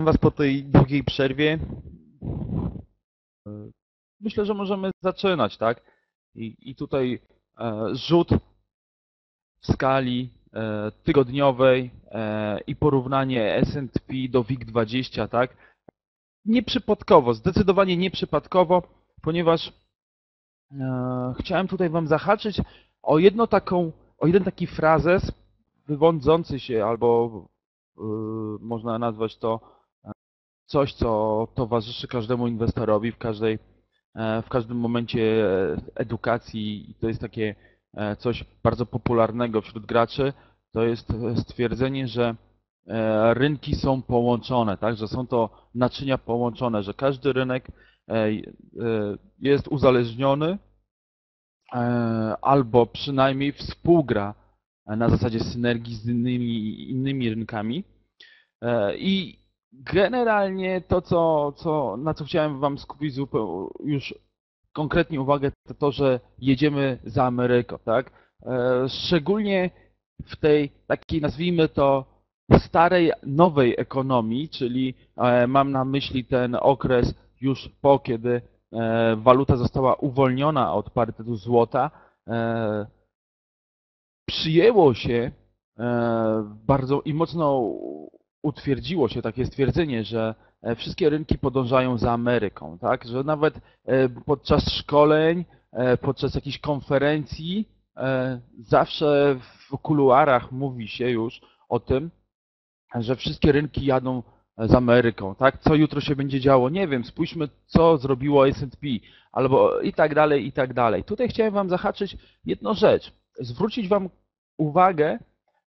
Was po tej długiej przerwie. Myślę, że możemy zaczynać, tak? I, i tutaj e, rzut w skali e, tygodniowej e, i porównanie S&P do WIG20, tak? Nieprzypadkowo, zdecydowanie nieprzypadkowo, ponieważ e, chciałem tutaj Wam zahaczyć o jedno taką, o jeden taki frazes wywodzący się, albo e, można nazwać to coś, co towarzyszy każdemu inwestorowi w każdej e, w każdym momencie e, edukacji. I to jest takie e, coś bardzo popularnego wśród graczy, to jest stwierdzenie, że rynki są połączone, tak, że są to naczynia połączone, że każdy rynek jest uzależniony albo przynajmniej współgra na zasadzie synergii z innymi, innymi rynkami. I generalnie to, co, co, na co chciałem Wam skupić już konkretnie uwagę, to to, że jedziemy za Ameryką, tak? E, Szczególnie w tej takiej, nazwijmy to, starej, nowej ekonomii, czyli e, mam na myśli ten okres już po, kiedy e, waluta została uwolniona od parytetu złota, przyjęło się bardzo i mocno utwierdziło się takie stwierdzenie, że e, wszystkie rynki podążają za Ameryką, tak? Że nawet e, podczas szkoleń, e, podczas jakichś konferencji zawsze w kuluarach mówi się już o tym, że wszystkie rynki jadą z Ameryką, tak? Co jutro się będzie działo? Nie wiem, spójrzmy, co zrobiło S&P, albo i tak dalej, i tak dalej. Tutaj chciałem Wam zahaczyć jedną rzecz, zwrócić Wam uwagę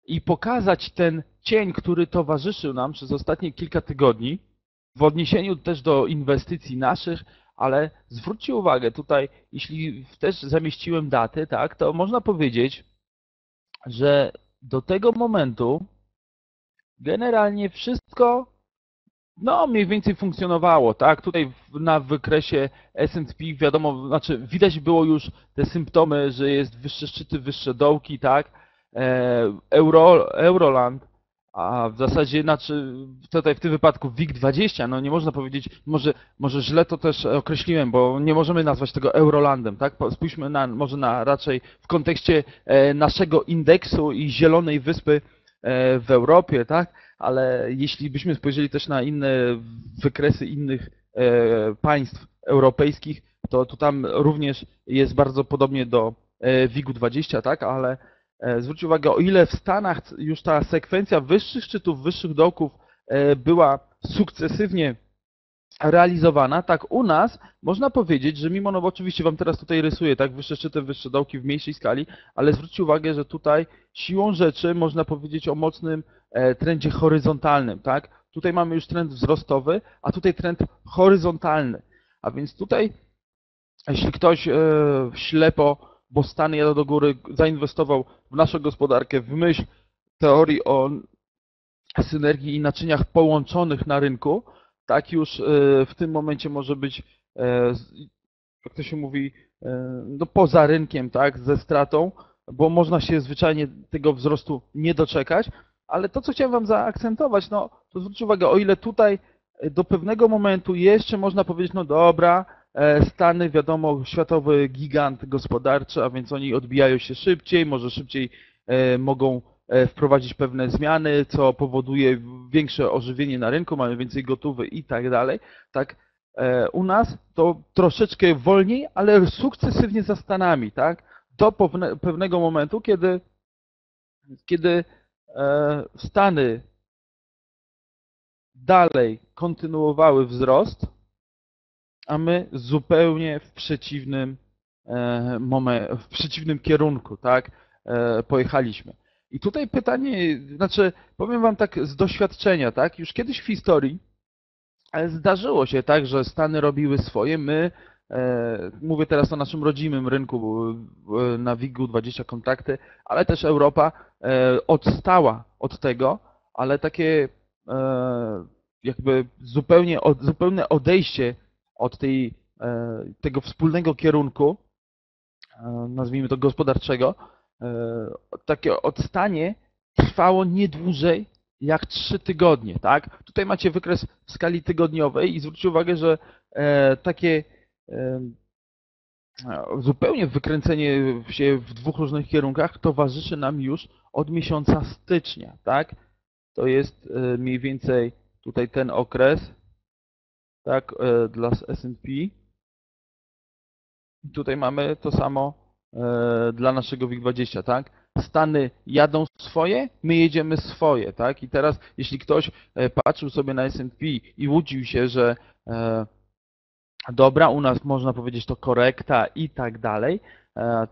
i pokazać ten cień, który towarzyszył nam przez ostatnie kilka tygodni, w odniesieniu też do inwestycji naszych, ale zwróćcie uwagę tutaj, jeśli też zamieściłem daty, tak, to można powiedzieć, że do tego momentu generalnie wszystko no, mniej więcej funkcjonowało, tak? Tutaj na wykresie S&P wiadomo, znaczy widać było już te symptomy, że jest wyższe szczyty, wyższe dołki, tak? E, Euro, Euroland, a w zasadzie, znaczy tutaj w tym wypadku WIG20, no nie można powiedzieć, może, może źle to też określiłem, bo nie możemy nazwać tego Eurolandem, tak? Spójrzmy na, może na raczej w kontekście e, naszego indeksu i Zielonej Wyspy e, w Europie, tak? ale jeśli byśmy spojrzeli też na inne wykresy innych państw europejskich, to, to tam również jest bardzo podobnie do e, WIG-u 20, tak? Ale e, zwróćcie uwagę, o ile w Stanach już ta sekwencja wyższych szczytów, wyższych dołków e, była sukcesywnie realizowana, tak u nas można powiedzieć, że mimo, no bo oczywiście Wam teraz tutaj rysuję, tak, wyższe szczyty, wyższe dołki w mniejszej skali, ale zwróćcie uwagę, że tutaj siłą rzeczy można powiedzieć o mocnym e, trendzie horyzontalnym, tak? Tutaj mamy już trend wzrostowy, a tutaj trend horyzontalny. A więc tutaj, jeśli ktoś ślepo, bo Stany jadą do góry, zainwestował w naszą gospodarkę w myśl teorii o synergii i naczyniach połączonych na rynku, tak już e, w tym momencie może być, e, jak to się mówi, e, no poza rynkiem, tak, ze stratą, bo można się zwyczajnie tego wzrostu nie doczekać, ale to, co chciałem Wam zaakcentować, no to zwróćcie uwagę, o ile tutaj do pewnego momentu jeszcze można powiedzieć, no dobra, Stany, wiadomo, światowy gigant gospodarczy, a więc oni odbijają się szybciej, może szybciej e, mogą e, wprowadzić pewne zmiany, co powoduje większe ożywienie na rynku, mamy więcej gotówy i tak dalej. Tak, e, u nas to troszeczkę wolniej, ale sukcesywnie za Stanami, tak? Do pewne, pewnego momentu, kiedy, kiedy e, Stany dalej kontynuowały wzrost, a my zupełnie w przeciwnym e, momen- w przeciwnym kierunku, tak, e, pojechaliśmy. I tutaj pytanie, znaczy, powiem Wam tak z doświadczenia, tak, już kiedyś w historii e, zdarzyło się tak, że Stany robiły swoje, my, mówię teraz o naszym rodzimym rynku na WIG-u 20 kontakty, ale też Europa odstała od tego, ale takie jakby zupełnie, zupełne odejście od tej, e, tego wspólnego kierunku, e, nazwijmy to gospodarczego, e, takie odstanie trwało nie dłużej jak 3 tygodnie, tak? Tutaj macie wykres w skali tygodniowej i zwróćcie uwagę, że takie zupełnie wykręcenie się w dwóch różnych kierunkach towarzyszy nam już od miesiąca stycznia, tak? To jest mniej więcej tutaj ten okres, tak, e, dla S&P. Tutaj mamy to samo e, dla naszego WIG20, tak? Stany jadą swoje, my jedziemy swoje, tak? I teraz, jeśli ktoś patrzył sobie na S&P i łudził się, że dobra, u nas można powiedzieć to korekta i tak dalej,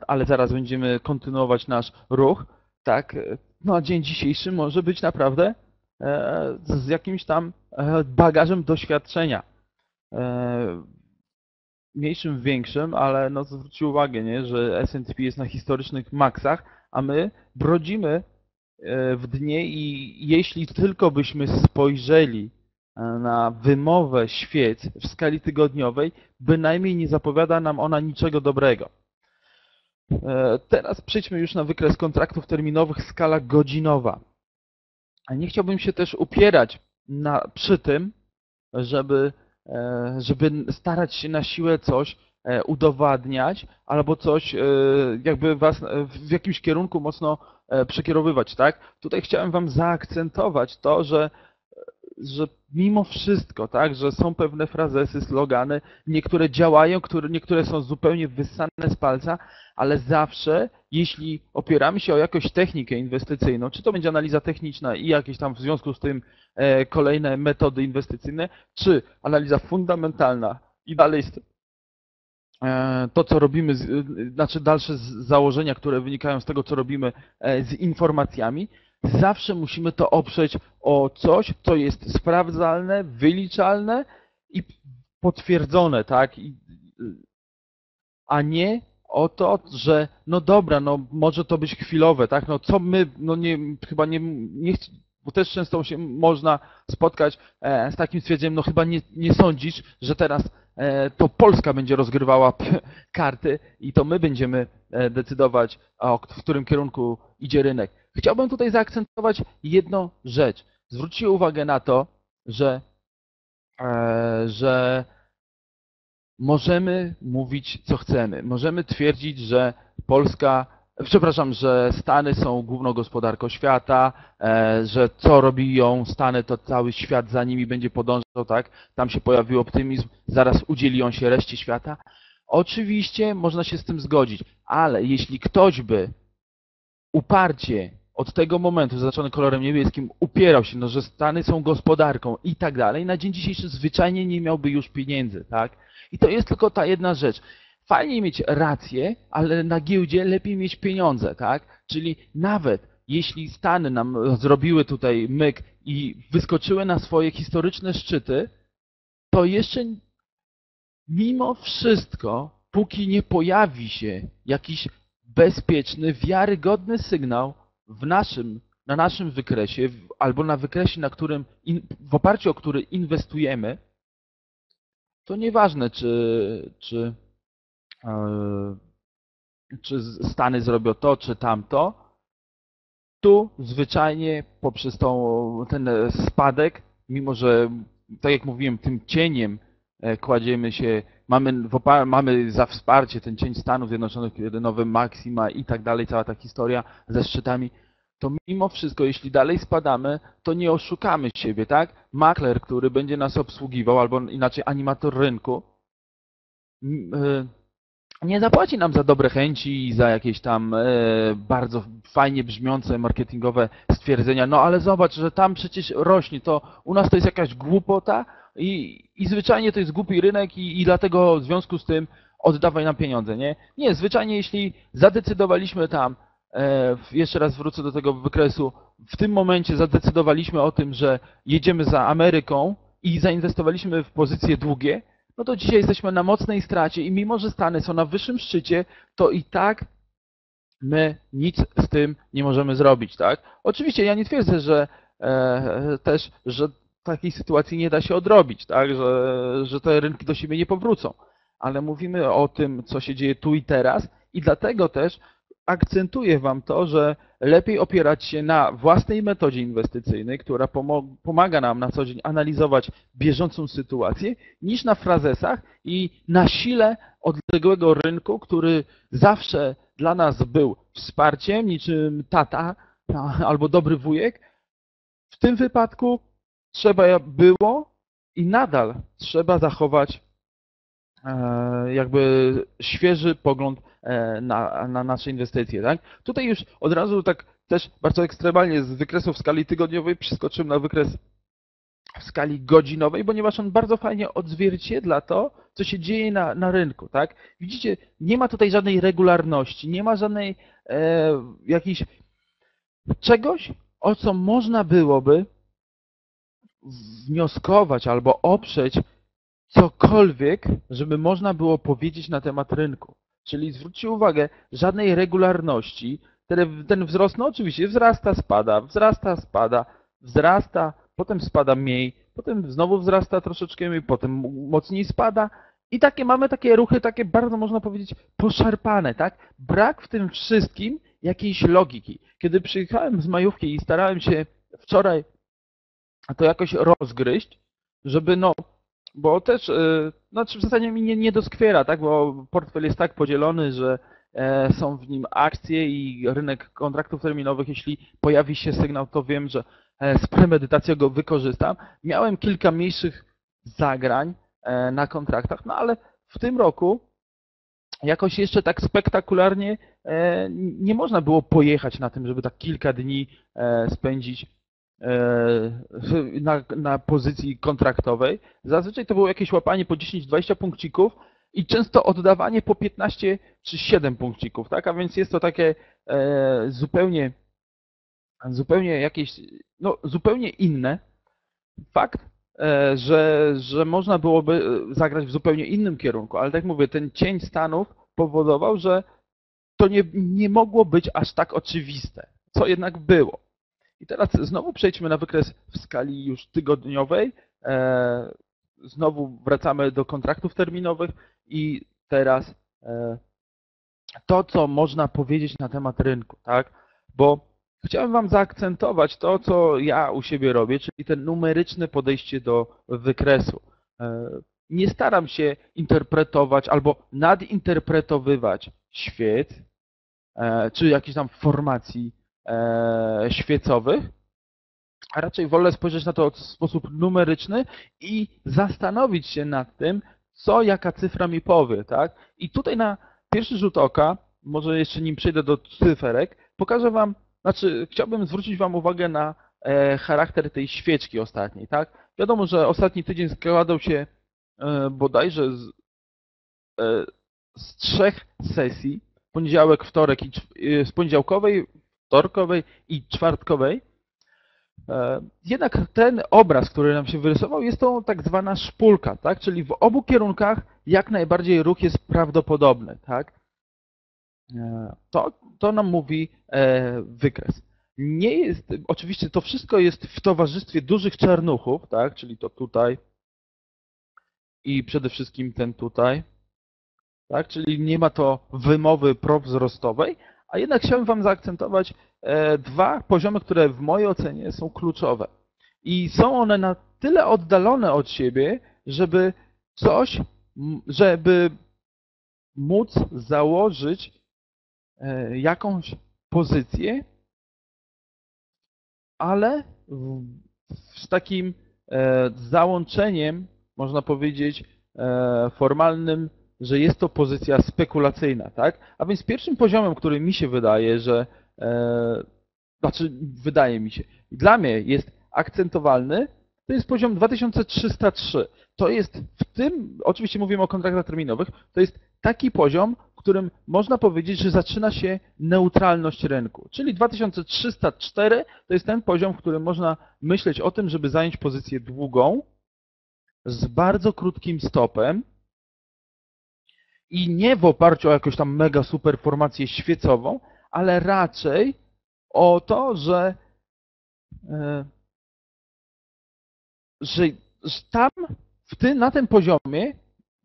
ale zaraz będziemy kontynuować nasz ruch, tak? No a dzień dzisiejszy może być naprawdę z jakimś tam bagażem doświadczenia mniejszym, większym, ale no zwróćcie uwagę, nie, że S&P jest na historycznych maksach, a my brodzimy e, w dnie i jeśli tylko byśmy spojrzeli e, na wymowę świec w skali tygodniowej, bynajmniej nie zapowiada nam ona niczego dobrego. E, teraz przejdźmy już na wykres kontraktów terminowych skala godzinowa. Nie chciałbym się też upierać na, przy tym, żeby E, żeby starać się na siłę coś e, udowadniać albo coś e, jakby was w jakimś kierunku mocno przekierowywać, tak? Tutaj chciałem wam zaakcentować to, że że mimo wszystko, tak, że są pewne frazesy, slogany, niektóre działają, które, niektóre są zupełnie wyssane z palca, ale zawsze, jeśli opieramy się o jakąś technikę inwestycyjną, czy to będzie analiza techniczna i jakieś tam w związku z tym e, kolejne metody inwestycyjne, czy analiza fundamentalna i dalej e, to, co robimy, z, znaczy dalsze założenia, które wynikają z tego, co robimy e, z informacjami, zawsze musimy to oprzeć o coś, co jest sprawdzalne, wyliczalne i potwierdzone, tak? I, a nie o to, że no dobra, no może to być chwilowe, tak? No co my, no nie, chyba nie, nie bo też często się można spotkać e, z takim stwierdzeniem, no chyba nie, nie sądzisz, że teraz to Polska będzie rozgrywała karty i to my będziemy e, decydować, w którym kierunku idzie rynek. Chciałbym tutaj zaakcentować jedną rzecz. Zwróćcie uwagę na to, że, że możemy mówić co chcemy. Możemy twierdzić, że Polska Przepraszam, że Stany są główną gospodarką świata, e, że co robią Stany, to cały świat za nimi będzie podążał, tak? Tam się pojawił optymizm, zaraz udzieli on się reszcie świata. Oczywiście można się z tym zgodzić, ale jeśli ktoś by uparcie od tego momentu, zaznaczony kolorem niebieskim, upierał się, no, że Stany są gospodarką i tak dalej, na dzień dzisiejszy zwyczajnie nie miałby już pieniędzy, tak? I to jest tylko ta jedna rzecz. Fajnie mieć rację, ale na giełdzie lepiej mieć pieniądze, tak? Czyli nawet jeśli Stany nam zrobiły tutaj myk i wyskoczyły na swoje historyczne szczyty, to jeszcze mimo wszystko, póki nie pojawi się jakiś bezpieczny, wiarygodny sygnał w naszym, na naszym wykresie albo na wykresie, na którym, w oparciu o który inwestujemy, to nieważne, czy, czy czy Stany zrobią to, czy tamto. Tu zwyczajnie poprzez tą, ten spadek, mimo że, tak jak mówiłem, tym cieniem e, kładziemy się, mamy, mamy za wsparcie ten cień Stanów Zjednoczonych, nowe maksima i tak dalej, cała ta historia ze szczytami, to mimo wszystko, jeśli dalej spadamy, to nie oszukamy siebie, tak? Makler, który będzie nas obsługiwał, albo inaczej animator rynku, e, nie zapłaci nam za dobre chęci i za jakieś tam e, bardzo fajnie brzmiące marketingowe stwierdzenia, no ale zobacz, że tam przecież rośnie, to u nas to jest jakaś głupota i, i zwyczajnie to jest głupi rynek i, i dlatego w związku z tym oddawaj nam pieniądze, nie? Nie, zwyczajnie jeśli zadecydowaliśmy tam, e, jeszcze raz wrócę do tego wykresu, w tym momencie zadecydowaliśmy o tym, że jedziemy za Ameryką i zainwestowaliśmy w pozycje długie, no to dzisiaj jesteśmy na mocnej stracie i mimo, że Stany są na wyższym szczycie, to i tak my nic z tym nie możemy zrobić, tak? Oczywiście ja nie twierdzę, że e, też, że takiej sytuacji nie da się odrobić, tak? Że, że te rynki do siebie nie powrócą. Ale mówimy o tym, co się dzieje tu i teraz i dlatego też akcentuję Wam to, że lepiej opierać się na własnej metodzie inwestycyjnej, która pomaga nam na co dzień analizować bieżącą sytuację, niż na frazesach i na sile odległego rynku, który zawsze dla nas był wsparciem, niczym tata albo dobry wujek. W tym wypadku trzeba było i nadal trzeba zachować e, jakby świeży pogląd na, na nasze inwestycje. Tak? Tutaj już od razu tak też bardzo ekstremalnie z wykresu w skali tygodniowej przeskoczyłem na wykres w skali godzinowej, ponieważ on bardzo fajnie odzwierciedla to, co się dzieje na, na rynku. Tak? Widzicie, nie ma tutaj żadnej regularności, nie ma żadnej e, jakiejś czegoś, o co można byłoby wnioskować albo oprzeć cokolwiek, żeby można było powiedzieć na temat rynku. Czyli zwróćcie uwagę, żadnej regularności. Ten, wzrost, no oczywiście wzrasta, spada, wzrasta, spada, wzrasta, potem spada mniej, potem znowu wzrasta troszeczkę mniej, potem mocniej spada. I takie mamy takie ruchy, takie bardzo można powiedzieć poszarpane, tak? Brak w tym wszystkim jakiejś logiki. Kiedy przyjechałem z majówki i starałem się wczoraj to jakoś rozgryźć, żeby no, bo też, yy, znaczy w zasadzie mi nie, nie doskwiera, tak, bo portfel jest tak podzielony, że e, są w nim akcje i rynek kontraktów terminowych, jeśli pojawi się sygnał, to wiem, że e, z premedytacją go wykorzystam. Miałem kilka mniejszych zagrań e, na kontraktach, no ale w tym roku jakoś jeszcze tak spektakularnie nie można było pojechać na tym, żeby tak kilka dni spędzić E, na, na pozycji kontraktowej. Zazwyczaj to było jakieś łapanie po 10-20 punkcików i często oddawanie po 15 czy 7 punkcików, tak? A więc jest to takie e, zupełnie, zupełnie jakieś, no zupełnie inne. Fakt, e, że, że można byłoby zagrać w zupełnie innym kierunku, ale tak mówię, ten cień Stanów powodował, że to nie, nie mogło być aż tak oczywiste, co jednak było. I teraz znowu przejdźmy na wykres w skali już tygodniowej. E, znowu wracamy do kontraktów terminowych i teraz e, to, co można powiedzieć na temat rynku, tak? Bo chciałem Wam zaakcentować to, co ja u siebie robię, czyli ten numeryczne podejście do wykresu. E, nie staram się interpretować albo nadinterpretowywać świec, czy jakichś tam formacji świecowych, a raczej wolę spojrzeć na to w sposób numeryczny i zastanowić się nad tym, co jaka cyfra mi powie, tak? I tutaj na pierwszy rzut oka, może jeszcze nim przejdę do cyferek, pokażę Wam, znaczy chciałbym zwrócić Wam uwagę na e, charakter tej świeczki ostatniej, tak? Wiadomo, że ostatni tydzień składał się e, bodajże z, e, z trzech sesji, poniedziałek, wtorek i e, z poniedziałkowej, wtorkowej i czwartkowej. E, jednak ten obraz, który nam się wyrysował, jest to tak zwana szpulka, tak? czyli w obu kierunkach jak najbardziej ruch jest prawdopodobny. Tak? E, to, to nam mówi e, wykres. Nie jest, oczywiście to wszystko jest w towarzystwie dużych czarnuchów, tak? czyli to tutaj i przede wszystkim ten tutaj, tak? czyli nie ma to wymowy prowzrostowej, a jednak chciałbym Wam zaakcentować e, dwa poziomy, które w mojej ocenie są kluczowe. I są one na tyle oddalone od siebie, żeby coś, żeby móc założyć e, jakąś pozycję, ale z takim e, załączeniem, można powiedzieć, formalnym że jest to pozycja spekulacyjna, tak? A więc pierwszym poziomem, który mi się wydaje, że e, znaczy wydaje mi się, dla mnie jest akcentowalny, to jest poziom 2303. To jest w tym, oczywiście mówimy o kontraktach terminowych, to jest taki poziom, w którym można powiedzieć, że zaczyna się neutralność rynku. Czyli 2304 to jest ten poziom, w którym można myśleć o tym, żeby zająć pozycję długą z bardzo krótkim stopem, i nie w oparciu o jakąś tam mega super formację świecową, ale raczej o to, że, e, że, tam w tym, na tym poziomie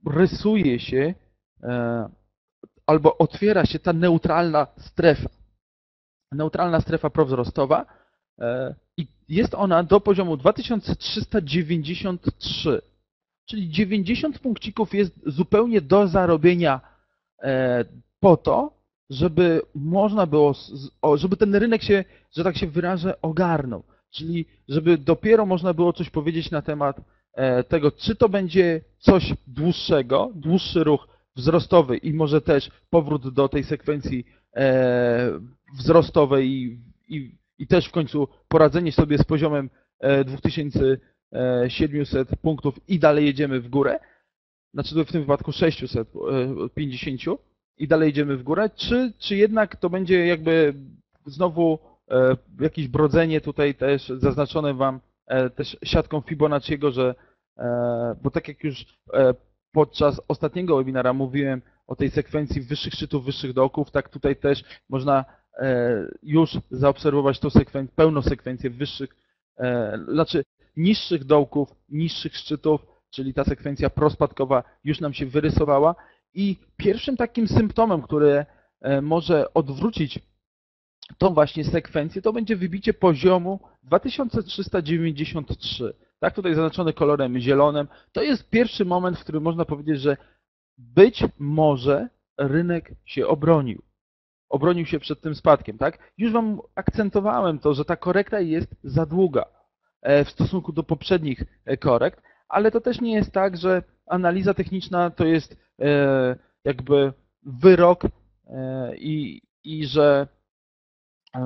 rysuje się e, albo otwiera się ta neutralna strefa. Neutralna strefa prowzrostowa e, i jest ona do poziomu 2393, czyli 90 punkcików jest zupełnie do zarobienia e, po to, żeby można było, żeby ten rynek się, że tak się wyrażę, ogarnął. Czyli żeby dopiero można było coś powiedzieć na temat e, tego, czy to będzie coś dłuższego, dłuższy ruch wzrostowy i może też powrót do tej sekwencji e, wzrostowej i, i, i też w końcu poradzenie sobie z poziomem 2700 punktów i dalej jedziemy w górę, znaczy w tym wypadku 650 i dalej idziemy w górę, czy, czy jednak to będzie jakby znowu e, jakieś brodzenie tutaj też zaznaczone Wam e, też siatką Fibonacciego, że e, bo tak jak już podczas ostatniego webinara mówiłem o tej sekwencji wyższych szczytów, wyższych dołków, tak tutaj też można już zaobserwować tą sekwencję, pełną sekwencję wyższych, znaczy niższych dołków, niższych szczytów, czyli ta sekwencja prospadkowa już nam się wyrysowała i pierwszym takim symptomem, który e, może odwrócić tą właśnie sekwencję, to będzie wybicie poziomu 2393. Tak, tutaj zaznaczony kolorem zielonym. To jest pierwszy moment, w którym można powiedzieć, że być może rynek się obronił. Obronił się przed tym spadkiem, tak? Już Wam akcentowałem to, że ta korekta jest za długa w stosunku do poprzednich e, korekt, ale to też nie jest tak, że analiza techniczna to jest e, jakby wyrok e, i, i że,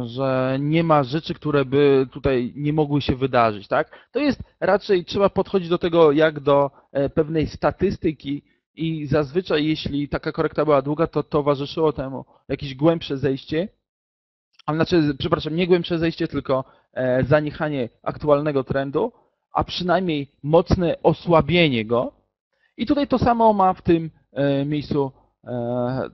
że nie ma rzeczy, które by tutaj nie mogły się wydarzyć, tak? To jest raczej, trzeba podchodzić do tego jak do e, pewnej statystyki i zazwyczaj jeśli taka korekta była długa, to towarzyszyło temu jakieś głębsze zejście, a znaczy, przepraszam, nie głębsze zejście, tylko zaniechanie aktualnego trendu, a przynajmniej mocne osłabienie go. I tutaj to samo ma w tym e, miejscu, e,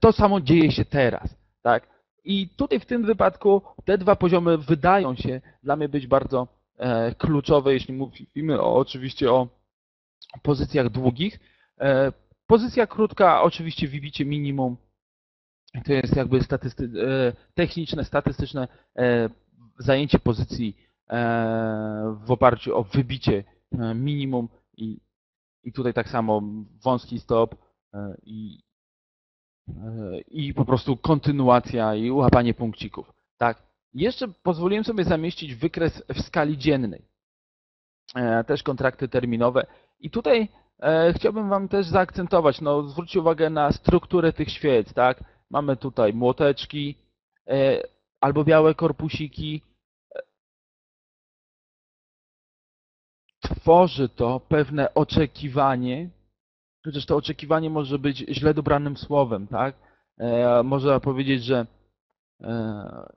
to samo dzieje się teraz. Tak? I tutaj w tym wypadku te dwa poziomy wydają się dla mnie być bardzo e, kluczowe, jeśli mówimy o, oczywiście o pozycjach długich. Pozycja krótka, oczywiście wybicie minimum, to jest jakby statysty techniczne, statystyczne zajęcie pozycji w oparciu o wybicie e, minimum i, i tutaj tak samo wąski stop e, i, e, i po prostu kontynuacja i łapanie punkcików. Tak. Jeszcze pozwoliłem sobie zamieścić wykres w skali dziennej. Też kontrakty terminowe. I tutaj chciałbym Wam też zaakcentować, no zwróćcie uwagę na strukturę tych świec, tak? Mamy tutaj młoteczki, albo białe korpusiki, tworzy to pewne oczekiwanie, chociaż to oczekiwanie może być źle dobranym słowem, tak? E, można powiedzieć, że e,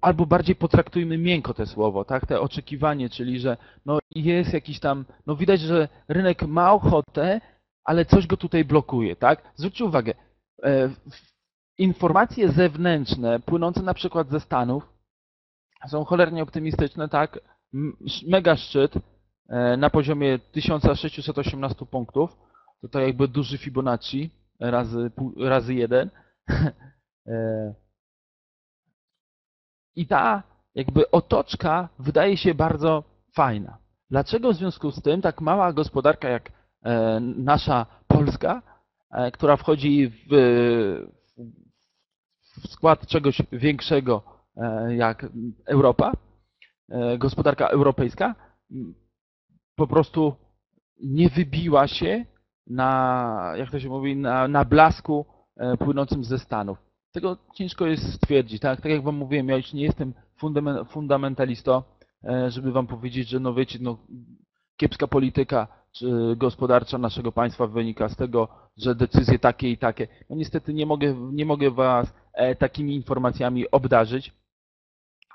albo bardziej potraktujmy miękko te słowo, tak? Te oczekiwanie, czyli że no jest jakiś tam, no widać, że rynek ma ochotę, ale coś go tutaj blokuje, tak? Zwróćcie uwagę, e, informacje zewnętrzne płynące na przykład ze Stanów są cholernie optymistyczne, tak? mega szczyt e, na poziomie 1618 punktów. To to jakby duży Fibonacci razy, razy 1. E, I ta jakby otoczka wydaje się bardzo fajna. Dlaczego w związku z tym tak mała gospodarka jak e, nasza Polska, która wchodzi w, w skład czegoś większego jak Europa, E, gospodarka europejska po prostu nie wybiła się na, jak to się mówi, na, na blasku e, płynącym ze Stanów. Tego ciężko jest stwierdzić. Tak, tak jak Wam mówiłem, ja już nie jestem fundamentalistą, e, żeby Wam powiedzieć, że no wiecie, no, kiepska polityka gospodarcza naszego państwa wynika z tego, że decyzje takie i takie. No niestety nie mogę, nie mogę Was takimi informacjami obdarzyć,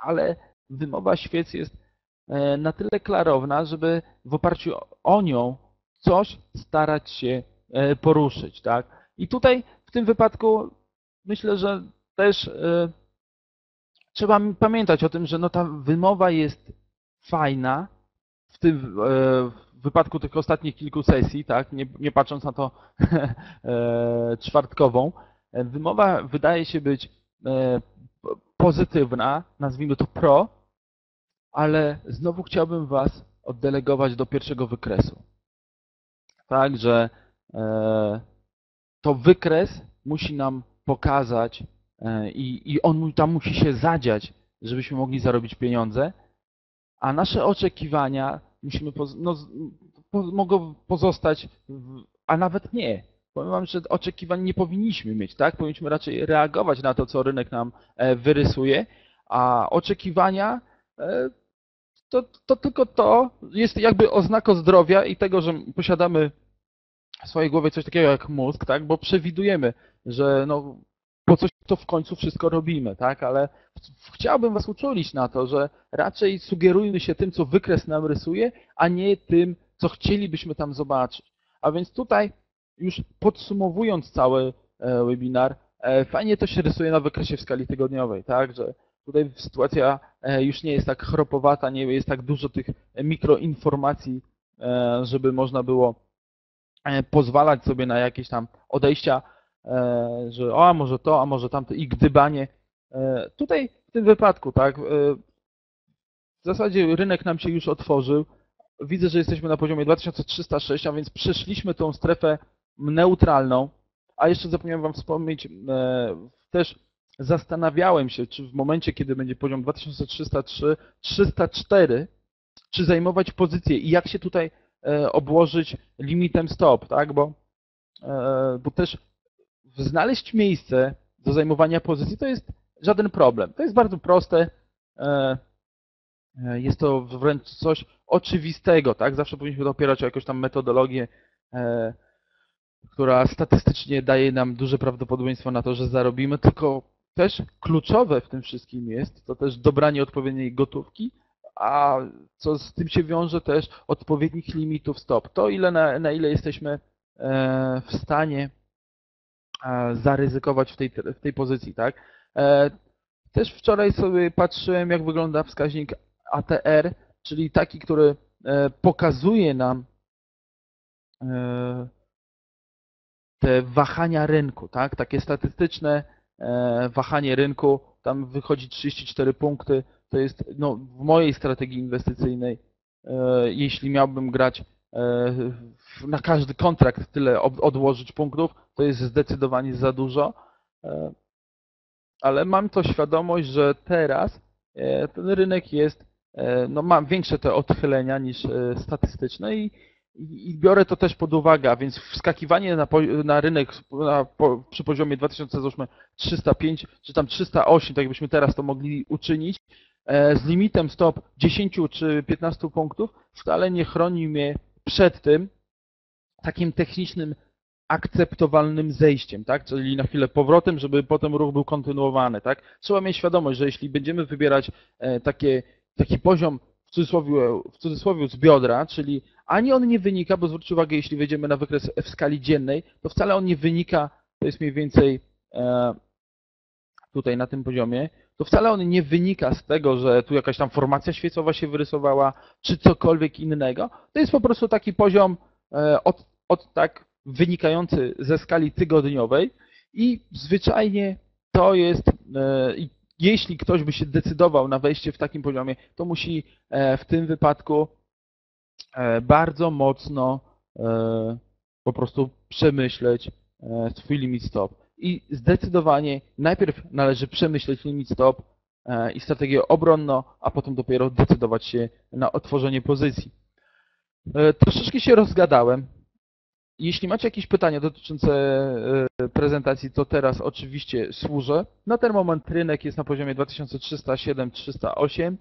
ale wymowa świec jest e, na tyle klarowna, żeby w oparciu o nią coś starać się e, poruszyć. Tak? I tutaj w tym wypadku myślę, że też e, trzeba pamiętać o tym, że no ta wymowa jest fajna w tym, w wypadku tych ostatnich kilku sesji, tak, nie, nie patrząc na to e, czwartkową, e, wymowa wydaje się być e, pozytywna, nazwijmy to pro, ale znowu chciałbym Was oddelegować do pierwszego wykresu. Tak, że to wykres musi nam pokazać i, i on tam musi się zadziać, żebyśmy mogli zarobić pieniądze, a nasze oczekiwania musimy poz, no, po, mogą pozostać, w, a nawet nie. Powiem Wam, że oczekiwań nie powinniśmy mieć, tak? Powinniśmy raczej reagować na to, co rynek nam e, wyrysuje, a oczekiwania e, to, to tylko to jest jakby oznako zdrowia i tego, że posiadamy w swojej głowie coś takiego jak mózg, tak? Bo przewidujemy, że no, po coś to w końcu wszystko robimy, tak? Ale ch- chciałbym Was uczulić na to, że raczej sugerujmy się tym, co wykres nam rysuje, a nie tym, co chcielibyśmy tam zobaczyć. A więc tutaj już podsumowując cały e, webinar, e, fajnie to się rysuje na wykresie w skali tygodniowej, tak? Że tutaj sytuacja e, już nie jest tak chropowata, nie jest tak dużo tych mikroinformacji, żeby można było pozwalać sobie na jakieś tam odejścia, że o, a może to, a może tamto i gdybanie. E, Tutaj w tym wypadku, tak, e, w zasadzie rynek nam się już otworzył. Widzę, że jesteśmy na poziomie 2306, a więc przeszliśmy tą strefę neutralną. A jeszcze zapomniałem Wam wspomnieć, e, też zastanawiałem się, czy w momencie, kiedy będzie poziom 2303, 304, czy zajmować pozycję i jak się tutaj e, obłożyć limitem stop, tak? Bo, e, bo też znaleźć miejsce do zajmowania pozycji to jest żaden problem. To jest bardzo proste. e, e, Jest to wręcz coś oczywistego, tak? Zawsze powinniśmy opierać o jakąś tam metodologię, e, która statystycznie daje nam duże prawdopodobieństwo na to, że zarobimy, tylko też kluczowe w tym wszystkim jest to też dobranie odpowiedniej gotówki, a co z tym się wiąże też odpowiednich limitów stop. To ile na, na ile jesteśmy w stanie zaryzykować w tej, w tej pozycji, tak? E, Też wczoraj sobie patrzyłem, jak wygląda wskaźnik ATR, czyli taki, który e, pokazuje nam e, te wahania rynku, tak? Takie statystyczne e, wahanie rynku, tam wychodzi 34 punkty, to jest no, w mojej strategii inwestycyjnej, e, jeśli miałbym grać e, na każdy kontrakt tyle odłożyć punktów, to jest zdecydowanie za dużo, e, ale mam to świadomość, że teraz e, ten rynek jest, e, no mam większe te odchylenia niż e, statystyczne i, i biorę to też pod uwagę, a więc wskakiwanie na, na rynek na, po, przy poziomie 2305 czy tam 308, tak jakbyśmy teraz to mogli uczynić, e, z limitem stop 10 czy 15 punktów, wcale nie chroni mnie przed tym takim technicznym akceptowalnym zejściem, tak? Czyli na chwilę powrotem, żeby potem ruch był kontynuowany, tak? Trzeba mieć świadomość, że jeśli będziemy wybierać e, takie, taki poziom w cudzysłowie, w cudzysłowie z biodra, czyli ani on nie wynika, bo zwróćcie uwagę, jeśli wejdziemy na wykres w skali dziennej, to wcale on nie wynika, to jest mniej więcej e, tutaj na tym poziomie, to wcale on nie wynika z tego, że tu jakaś tam formacja świecowa się wyrysowała, czy cokolwiek innego. To jest po prostu taki poziom e, od, od tak wynikający ze skali tygodniowej i zwyczajnie to jest, e, jeśli ktoś by się decydował na wejście w takim poziomie, to musi e, w tym wypadku bardzo mocno po prostu przemyśleć swój limit stop. I zdecydowanie najpierw należy przemyśleć limit stop e, i strategię obronną, a potem dopiero decydować się na otworzenie pozycji. E, Troszeczkę się rozgadałem. Jeśli macie jakieś pytania dotyczące e, prezentacji, to teraz oczywiście służę. Na ten moment rynek jest na poziomie 2307-308.